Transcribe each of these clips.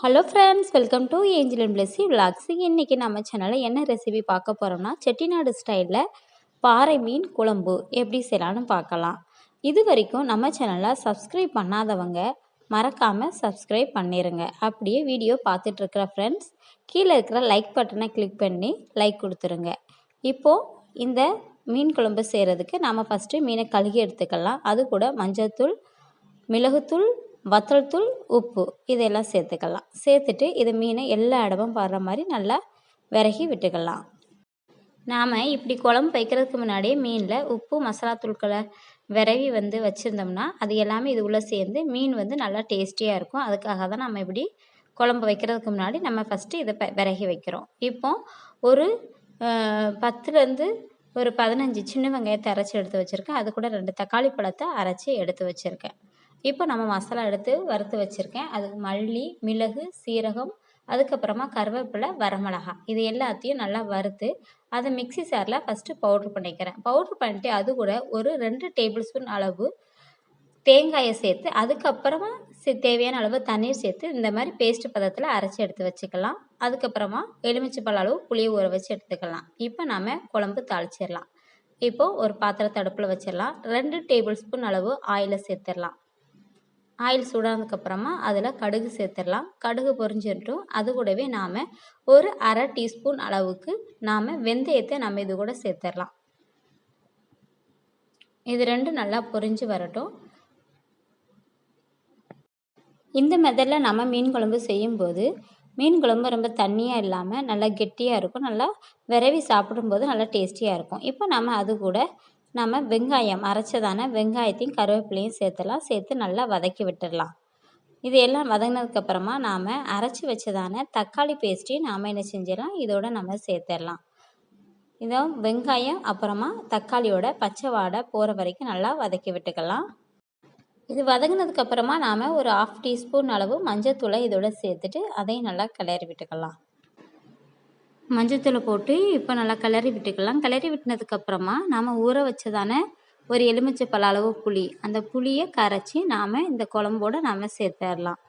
Hello friends welcome to Angel and Blessy vlogs இன்றைக்கி நம்ம சேனலில் என்ன ரெசிபி பார்க்க போகிறோம்னா செட்டிநாடு ஸ்டைலில் பாறை மீன் குழம்பு எப்படி செய்யலான்னு பார்க்கலாம். இது வரைக்கும் நம்ம சேனலில் சப்ஸ்கிரைப் பண்ணாதவங்க மறக்காமல் சப்ஸ்கிரைப் பண்ணிடுங்க அப்படியே வீடியோ பார்த்துட்ருக்குற ஃப்ரெண்ட்ஸ் கீழே இருக்கிற லைக் பட்டனை கிளிக் பண்ணி லைக் கொடுத்துருங்க. இப்போது இந்த மீன் குழம்பு செய்கிறதுக்கு நம்ம ஃபஸ்ட்டு மீனை கழுகி எடுத்துக்கலாம். அது கூட மஞ்சள்தூள் மிளகுத்தூள் வத்தல் தூள் உப்பு இதெல்லாம் சேர்த்துக்கலாம். சேர்த்துட்டு இது மீனை எல்லா இடமும் படுற மாதிரி நல்லா விறகி விட்டுக்கலாம். நாம் இப்படி குழம்பு வைக்கிறதுக்கு முன்னாடியே மீனில் உப்பு மசாலா தூள்களை விரவி வந்து வச்சுருந்தோம்னா அது எல்லாமே இது உள்ளே சேர்ந்து மீன் வந்து நல்லா டேஸ்டியாக இருக்கும். அதுக்காக தான் நம்ம இப்படி குழம்பு வைக்கிறதுக்கு முன்னாடி நம்ம ஃபஸ்ட்டு இதை விறகி வைக்கிறோம். இப்போ ஒரு பத்துலேருந்து ஒரு பதினஞ்சு சின்ன வெங்காயத்தை அரைச்சி எடுத்து வச்சுருக்கேன். அது கூட ரெண்டு தக்காளி பழத்தை அரைச்சி எடுத்து வச்சுருக்கேன். இப்போ நம்ம மசாலா எடுத்து வறுத்து வச்சுருக்கேன். அதுக்கு மல்லி மிளகு சீரகம் அதுக்கப்புறமா கருவேப்பிலை வரமிளகா. இது எல்லாத்தையும் நல்லா வறுத்து அதை மிக்சி சாரில் ஃபஸ்ட்டு பவுட்ரு பண்ணிக்கிறேன். பவுட்ரு பண்ணிட்டு அது கூட ஒரு ரெண்டு டேபிள் ஸ்பூன் அளவு தேங்காயை சேர்த்து அதுக்கப்புறமா தேவையான அளவு தண்ணீர் சேர்த்து இந்த மாதிரி பேஸ்ட் பதத்தில் அரைச்சி எடுத்து வச்சுக்கலாம். அதுக்கப்புறமா எலுமிச்சைப்பழ அளவு புளியை ஊற வச்சு எடுத்துக்கலாம். இப்போ நாம் குழம்பு தாளிச்சிடலாம். இப்போது ஒரு பாத்திரத்தை அடுப்பில் வச்சிடலாம். ரெண்டு டேபிள் ஸ்பூன் அளவு ஆயிலை சேர்த்துடலாம். ஆயில் சூடானதுக்கப்புறமா அதில் கடுகு சேர்த்துடலாம். கடுகு பொரிஞ்சிட்டும் அது கூடவே நாம் ஒரு அரை டீஸ்பூன் அளவுக்கு நாம் வெந்தயத்தை நம்ம இது கூட சேர்த்துடலாம். இது ரெண்டும் நல்லா பொரிஞ்சு வரட்டும். இந்த மெத்தடில் நம்ம மீன் குழம்பு செய்யும்போது மீன் குழம்பு ரொம்ப தண்ணியாக இல்லாமல் நல்லா கெட்டியாக இருக்கும். நல்லா விரவி சாப்பிடும்போது நல்லா டேஸ்டியாக இருக்கும். இப்போ நம்ம அது கூட நம்ம வெங்காயம் அரைச்சதான வெங்காயத்தையும் கருவேப்பிலையும் சேர்த்துலாம் சேர்த்து நல்லா வதக்கி விட்டுடலாம். இது எல்லாம் வதங்கினதுக்கப்புறமா நாம் அரைச்சி வச்சதான தக்காளி பேஸ்ட்டையும் நாம் என்ன செஞ்சிடலாம்? இதோட நம்ம சேர்த்துடலாம். இதோ வெங்காயம் அப்புறமா தக்காளியோட பச்சை வாடை போகிற வரைக்கும் நல்லா வதக்கி விட்டுக்கலாம். இது வதங்கினதுக்கப்புறமா நாம் ஒரு ஆஃப் டீஸ்பூன் அளவு மஞ்சள் தூளை இதோட சேர்த்துட்டு அதையும் நல்லா கிளறி விட்டுக்கலாம். மஞ்சத்தூளை போட்டு இப்போ நல்லா கிளறி விட்டுக்கலாம். கிளறி விட்டுனதுக்கப்புறமா நாம் ஊற வச்சதான ஒரு எலுமிச்சை பல அளவு புளி. அந்த புளியை கரைச்சி நாம் இந்த குழம்போடு நாம் சேர்த்துடலாம்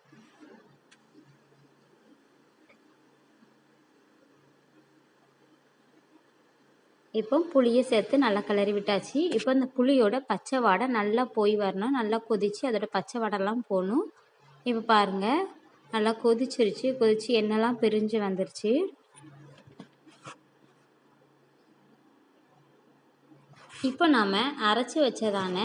இப்போ புளியை சேர்த்து நல்லா கிளறி விட்டாச்சு. இப்போ இந்த புளியோட பச்சை வாடை நல்லா போய் வரணும். நல்லா கொதித்து அதோட பச்சை வாடெல்லாம் போகணும். இப்போ பாருங்கள் நல்லா கொதிச்சிருச்சு. கொதித்து எண்ணெய்லாம் பிரிஞ்சு வந்துருச்சு. இப்போ நாம் அரைச்சி வச்சதான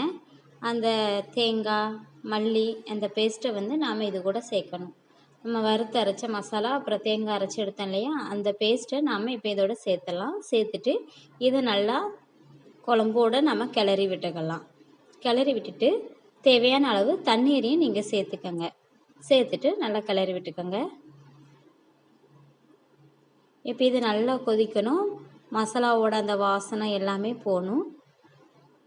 அந்த தேங்காய் மல்லி அந்த பேஸ்ட்டை வந்து நாம் இது கூட சேர்க்கணும். நம்ம வறுத்து அரைச்ச மசாலா அப்புறம் தேங்காய் அரைச்சி எடுத்தோம் இல்லையா? அந்த பேஸ்ட்டை நாம் இப்போ இதோட சேர்த்துலாம் சேர்த்துட்டு இதை நல்லா குழம்போடு நம்ம கிளறி விட்டுக்கலாம். கிளறி விட்டுட்டு தேவையான அளவு தண்ணீரையும் நீங்கள் சேர்த்துக்கங்க. சேர்த்துட்டு நல்லா கிளறி விட்டுக்கோங்க. இப்போ இது நல்லா கொதிக்கணும். மசாலாவோட அந்த வாசனை எல்லாமே போகணும்.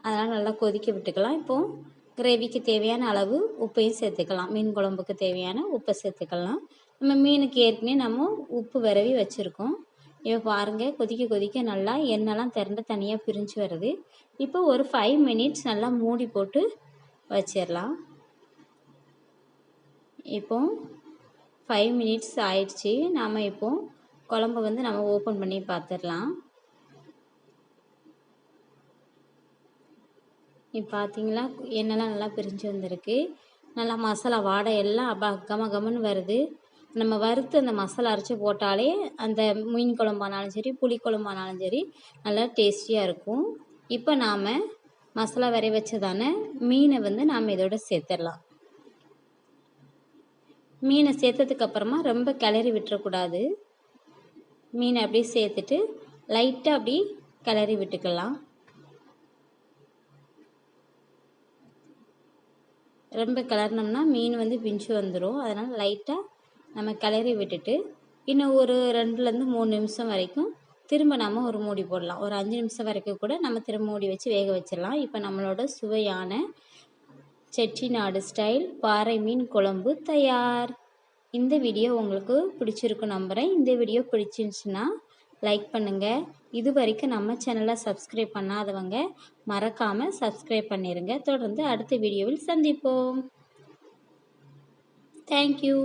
அதனால் நல்லா கொதிக்க விட்டுக்கலாம். இப்போது கிரேவிக்கு தேவையான அளவு உப்பையும் சேர்த்துக்கலாம். மீன் குழம்புக்கு தேவையான உப்பை சேர்த்துக்கலாம். நம்ம மீனுக்கு ஏற்கனவே நம்ம உப்பு விரவி வச்சுருக்கோம். இப்போ பாருங்கள் கொதிக்க கொதிக்க நல்லா எண்ணெய்லாம் திரண்டு தனியாக பிரிஞ்சு வருது. இப்போ ஒரு ஃபைவ் மினிட்ஸ் நல்லா மூடி போட்டு வச்சிடலாம். இப்போ ஃபைவ் மினிட்ஸ் ஆயிடுச்சு. நாம் இப்போ குழம்பு வந்து நம்ம ஓப்பன் பண்ணி பார்த்துடலாம். இப்போ பார்த்தீங்களா எண்ணெய்லாம் நல்லா பிரிஞ்சு வந்திருக்கு. நல்லா மசாலா வாடை எல்லாம் அப்போ கம கமன்னு வருது. நம்ம வறுத்து அந்த மசாலா அரைச்சி போட்டாலே அந்த மீன் குழம்பானாலும் சரி புளி குழம்பானாலும் சரி நல்லா டேஸ்டியாக இருக்கும். இப்போ நாம் மசாலா வரைய வச்சதான மீனை வந்து நாம் இதோட சேர்த்துடலாம். மீனை சேர்த்ததுக்கப்புறமா ரொம்ப கிளறி விட்டுறக்கூடாது மீனை அப்படியே சேர்த்துட்டு லைட்டாக அப்படி கிளறி விட்டுக்கலாம். ரொம்ப கிளறினோம்னா மீன் வந்து பிஞ்சு வந்துடும் அதனால் லைட்டாக நம்ம கிளறி விட்டுட்டு இன்னும் ஒரு ரெண்டுலேருந்து மூணு நிமிஷம் வரைக்கும் திரும்ப நம்ம ஒரு மூடி போடலாம். ஒரு அஞ்சு நிமிஷம் வரைக்கும் கூட நம்ம திரும்ப மூடி வச்சு வேக வச்சிடலாம். இப்போ நம்மளோட சுவையான செட்டிநாடு ஸ்டைல் பாறை மீன் குழம்பு தயார். இந்த வீடியோ உங்களுக்கு பிடிச்சிருக்கும் நம்புகிறேன் இந்த வீடியோ பிடிச்சிருந்துச்சுன்னா லைக் பண்ணுங்கள் இது வரைக்கும் நம்ம சேனலை சப்ஸ்கிரைப் பண்ணாதவங்க மறக்காமல் சப்ஸ்கிரைப் பண்ணிடுங்க தொடர்ந்து அடுத்த வீடியோவில் சந்திப்போம். தேங்க்யூ